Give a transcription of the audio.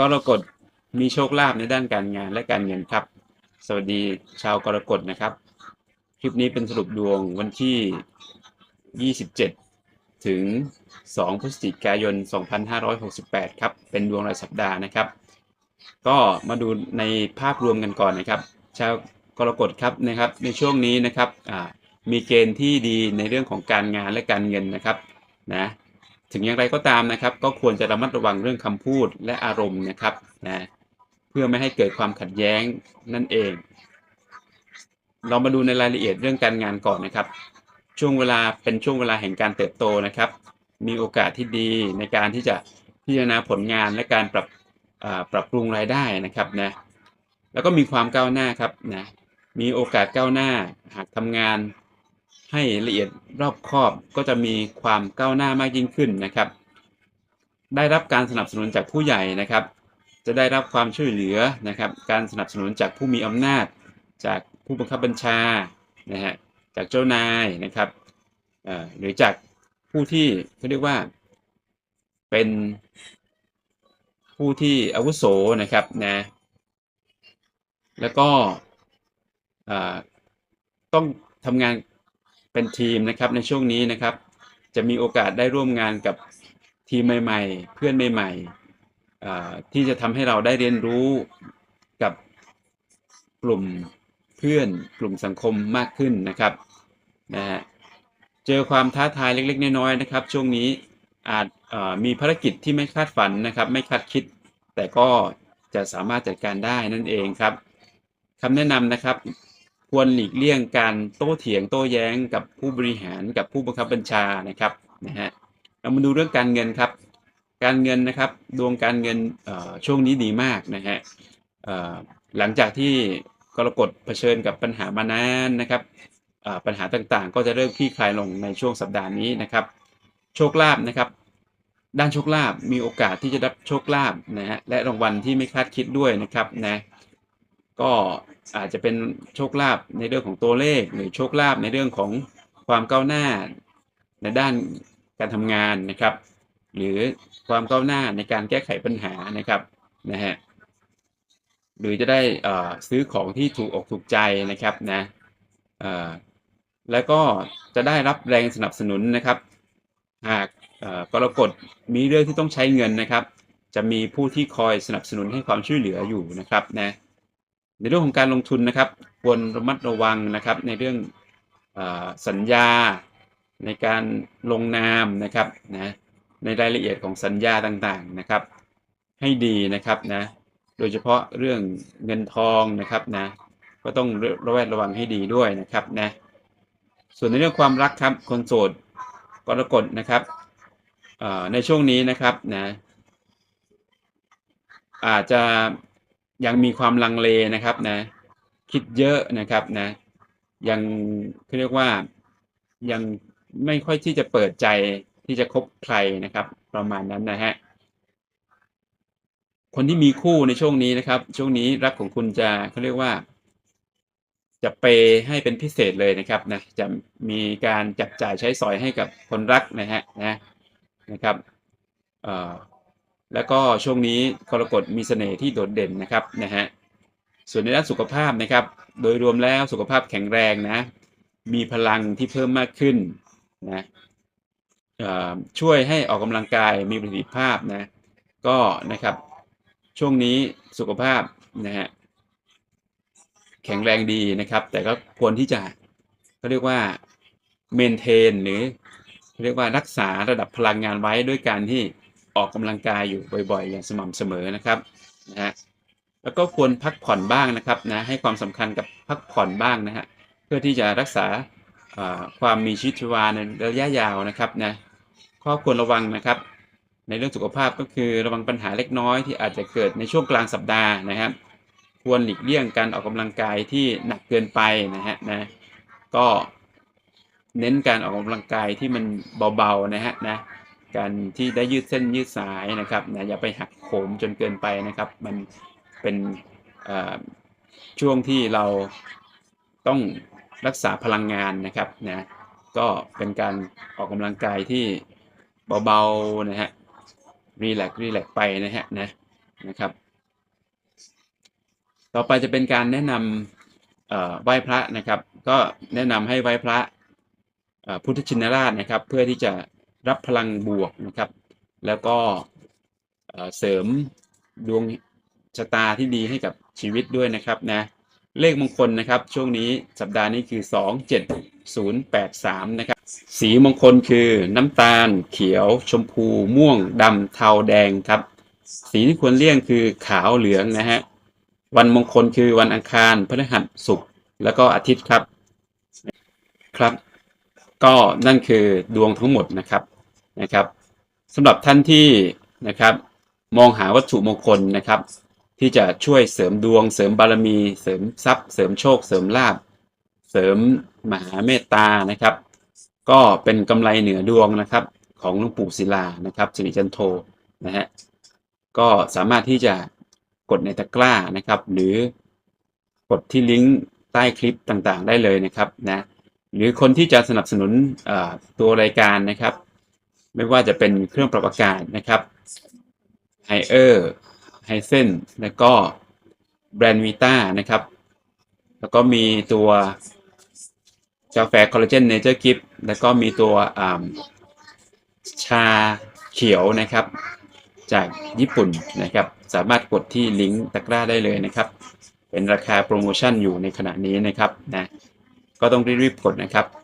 กรกฎมีโชคลาภในด้านการงานและการเงินครับ สวัสดีชาวกรกฎนะครับ คลิปนี้เป็นสรุปดวงวันที่ 27 ถึง 2 พฤศจิกายน 2568 ครับ เป็นดวงรายสัปดาห์นะครับ ก็มาดูในภาพรวมกันก่อนนะครับ ชาวกรกฎครับนะครับ ในช่วงนี้นะครับมีเกณฑ์ที่ดีในเรื่องของการงานและการเงินนะครับนะ ถึงอย่างไรก็ตามนะครับ ก็ควรจะระมัดระวังเรื่องคำพูดและอารมณ์นะครับนะเพื่อไม่ให้เกิดความขัดแย้งนั่นเอง เรามาดูในรายละเอียดเรื่องการงานก่อนนะครับ ช่วงเวลาเป็นช่วงเวลาแห่งการเติบโตนะครับ มีโอกาสที่ดีในการที่จะพิจารณาผลงานและการปรับปรับปรุงรายได้นะครับนะแล้วก็มีความก้าวหน้าครับนะมีโอกาสก้าวหน้าหากทำงาน ให้ละเอียดรอบคอบก็จะมีความก้าวหน้ามากยิ่งขึ้นนะครับ ได้รับการสนับสนุนจากผู้ใหญ่นะครับ จะได้รับความช่วยเหลือนะครับ การสนับสนุนจากผู้มีอำนาจ จากผู้บังคับบัญชานะฮะจากเจ้านายนะครับอ่อหรือจากผู้ที่เขาเรียกว่า เป็นผู้ที่อาวุโสนะครับนะแล้วก็อ่อต้องทำงาน เป็นทีมนะครับในช่วงนี้นะครับ จะมีโอกาสได้ร่วมงานกับทีมใหม่ ๆ เพื่อนใหม่ๆที่จะทำให้เราได้เรียนรู้กับกลุ่มเพื่อนกลุ่มสังคมมากขึ้นนะครับนะฮะเจอความท้าทายเล็ก ๆ น้อยๆนะครับ ช่วงนี้อาจอมีภารกิจที่ไม่คาดฝันนะครับ ไม่คาดคิด แต่ก็จะสามารถจัดการได้นั่นเองครับคำแนะนำนะครับ ควรหลีกเลี่ยงการโต้เถียงโต้แย้งกับผู้บริหารกับผู้บังคับบัญชานะครับนะฮะเรามาดูเรื่องการเงินครับ การเงินนะครับดวงการเงินช่วงนี้ดีมากนะฮะหลังจากที่กรกฎเผชิญกับปัญหามานานนะครับปัญหาต่างๆ ก็จะเริ่มคลี่คลายลงในช่วงสัปดาห์นี้นะครับ โชคลาภนะครับ ด้านโชคลาภมีโอกาสที่จะรับโชคลาภนะฮะและรางวัลที่ไม่คาดคิดด้วยนะครับนะ ก็อาจจะเป็นโชคลาภในเรื่องของตัวเลข หรือโชคลาภในเรื่องของความก้าวหน้าในด้านการทำงานนะครับ หรือความก้าวหน้าในการแก้ไขปัญหานะครับนะฮะหรือจะได้ซื้อของที่ถูกอกถูกใจนะครับนะแล้วก็จะได้รับแรงสนับสนุนนะครับ หากกรกฎมีเรื่องที่ต้องใช้เงินนะครับ จะมีผู้ที่คอยสนับสนุนให้ความช่วยเหลืออยู่นะครับนะ ในเรื่องของการลงทุนนะครับ ควรระมัดระวังนะครับ ในเรื่องอสัญญาในการลงนามนะครับนะในรายละเอียดของสัญญาต่างๆนะครับ ให้ดีนะครับนะโดยเฉพาะเรื่องเงินทองนะครับนะก็ต้องระแวดระวังให้ดีด้วยนะครับนะส่วนในเรื่องความรักครับคนโสดกรกฎนะครับในช่วงนี้นะครับนะอาจจะ ยังมีความลังเลนะครับนะ คิดเยอะนะครับนะ ยังเขาเรียกว่ายังไม่ค่อยที่จะเปิดใจที่จะคบใครนะครับ ประมาณนั้นนะฮะคนที่มีคู่ในช่วงนี้นะครับ ช่วงนี้รักของคุณจะเขาเรียกว่า จะเปให้เป็นพิเศษเลยนะครับนะจะมีการจับจ่ายใช้สอยให้กับคนรักนะฮะนะนะครับเอ่อ แล้วก็ช่วงนี้กรกฎมีเสน่ห์ที่โดดเด่นนะครับนะฮะส่วนในด้านสุขภาพนะครับ โดยรวมแล้วสุขภาพแข็งแรงนะ มีพลังที่เพิ่มมากขึ้นนะช่วยให้ออกกำลังกายมีประสิทธิภาพนะก็นะครับ ช่วงนี้สุขภาพนะฮะแข็งแรงดีนะครับ แต่ก็ควรที่จะเขาเรียกว่าเมนเทนหรือเรียกว่ารักษาระดับพลังงานไว้ด้วยการที่ ออกกำลังกายอยู่บ่อยๆ อย่างสม่ำเสมอนะครับนะฮะแล้วก็ควรพักผ่อนบ้างนะครับนะให้ความสำคัญกับพักผ่อนบ้างนะฮะเพื่อที่จะรักษาความมีชีวิตชีวาในระยะยาวนะครับนะข้อควรระวังนะครับ ในเรื่องสุขภาพก็คือระวังปัญหาเล็กน้อยที่อาจจะเกิดในช่วงกลางสัปดาห์นะครับ ควรหลีกเลี่ยงการออกกำลังกายที่หนักเกินไปนะฮะนะก็เน้นการออกกำลังกายที่มันเบาๆนะฮะนะ การที่ได้ยืดเส้นยืดสายนะครับนะอย่าไปหักโหมจนเกินไปนะครับ มันเป็นช่วงที่เราต้องรักษาพลังงานนะครับนะก็เป็นการออกกำลังกายที่เบาๆนะฮะรีแลกรีแลกไปนะฮะนะนะครับ ต่อไปจะเป็นการแนะนำเอ่อไหว้พระนะครับ ก็แนะนำให้ไหว้พระพุทธชินราชนะครับ เพื่อที่จะ รับพลังบวกนะครับ แล้วก็เสริมดวงชะตาที่ดีให้กับชีวิตด้วยนะครับนะเลขมงคลนะครับ ช่วงนี้สัปดาห์นี้คือ 27083 นะครับ สีมงคลคือน้ำตาล เขียว ชมพู ม่วงดำเทาแดงครับ สีที่ควรเลี่ยงคือขาวเหลืองนะฮะวันมงคลคือวันอังคารพฤหัสศุกร์แล้วก็อาทิตย์ครับครับ ก็นั่นคือดวงทั้งหมดนะครับนะครับสำหรับท่านที่นะครับ มองหาวัตถุมงคลนะครับ ที่จะช่วยเสริมดวง เสริมบารมี เสริมทรัพย์ เสริมโชค เสริมลาภเสริมมหาเมตตานะครับ ก็เป็นกำไรเหนือดวงนะครับ ของหลวงปู่ศิลานะครับสิริจันโทนะฮะก็สามารถที่จะกดในตะกร้านะครับ หรือกดที่ลิงก์ใต้คลิปต่างๆ ได้เลยนะครับนะ หรือคนที่จะสนับสนุนตัวรายการนะครับ ไม่ว่าจะเป็นเครื่องปรับอากาศนะครับไฮเออร์ไฮเซนแล้วก็แบรนด์วีต้านะครับ แล้วก็มีตัวกาแฟคอลลาเจนเนเจอร์กิฟแล้วก็มีตัวชาเขียวนะครับ จากญี่ปุ่นนะครับ สามารถกดที่ลิงก์ตะกร้าได้เลยนะครับ เป็นราคาโปรโมชั่นอยู่ในขณะนี้นะครับนะ ก็ต้องรีบๆกดนะครับ